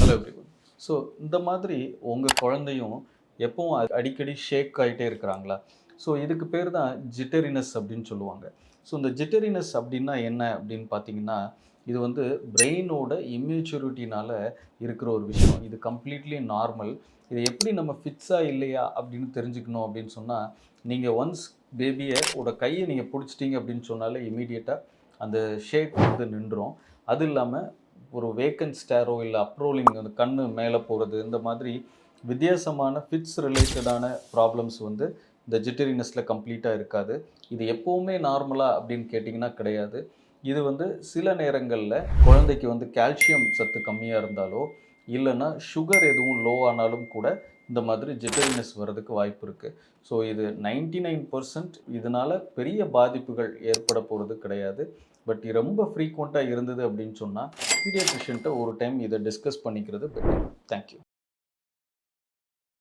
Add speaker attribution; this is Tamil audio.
Speaker 1: ஹலோ ஸோ இந்த மாதிரி உங்கள் குழந்தையும் எப்பவும் அடிக்கடி ஷேக் ஆகிட்டே இருக்கிறாங்களா? ஸோ இதுக்கு பேர் தான் ஜிட்டரினஸ் அப்படின்னு சொல்லுவாங்க. ஸோ இந்த ஜிட்டரினஸ் அப்படின்னா என்ன அப்படின்னு பார்த்தீங்கன்னா இது வந்து பிரெயினோட இம்மெச்சூரிட்டினால இருக்கிற ஒரு விஷயம். இது கம்ப்ளீட்லி நார்மல் இது எப்படி நம்ம ஃபிட்ஸாக இல்லையா அப்படின்னு தெரிஞ்சுக்கணும் அப்படின்னு சொன்னால் நீங்கள் ஒன்ஸ் பேபியை ஓட கையை நீங்கள் பிடிச்சிட்டிங்க அப்படின்னு சொன்னாலே இமீடியட்டாக அந்த ஷேக் வந்து நின்றோம் அது இல்லாமல் ஒரு வேக்கன்ட் ஸ்டேரோ இல்லை அப்ரோலிங் அந்த கண்ணு மேலே போகிறது இந்த மாதிரி வித்தியாசமான ஃபிட்ஸ் ரிலேட்டடான ப்ராப்ளம்ஸ் வந்து இந்த ஜிட்டரினஸில் கம்ப்ளீட்டாக இருக்காது. இது எப்போவுமே நார்மலாக அப்படின்னு கேட்டிங்கன்னா கிடையாது. இது வந்து சில நேரங்களில் குழந்தைக்கு வந்து கால்சியம் சத்து கம்மியாக இருந்தாலோ இல்லைன்னா சுகர் எதுவும் லோ ஆனாலும் கூட இந்த மாதிரி ஜிட்டரினஸ் வர்றதுக்கு வாய்ப்பு இருக்குது ஸோ இது நைன்டி நைன் பர்சன்ட் இதனால் பெரிய பாதிப்புகள் ஏற்பட போகிறது கிடையாது. பட் ரொம்ப ஃப்ரீக்வெண்ட்டாக இருந்தது அப்படின்னு சொன்னால் பீடியாட்ரிஷியன்ட்ட ஒரு டைம் இதை டிஸ்கஸ் பண்ணிக்கிறது பெட்டர் தேங்க்யூ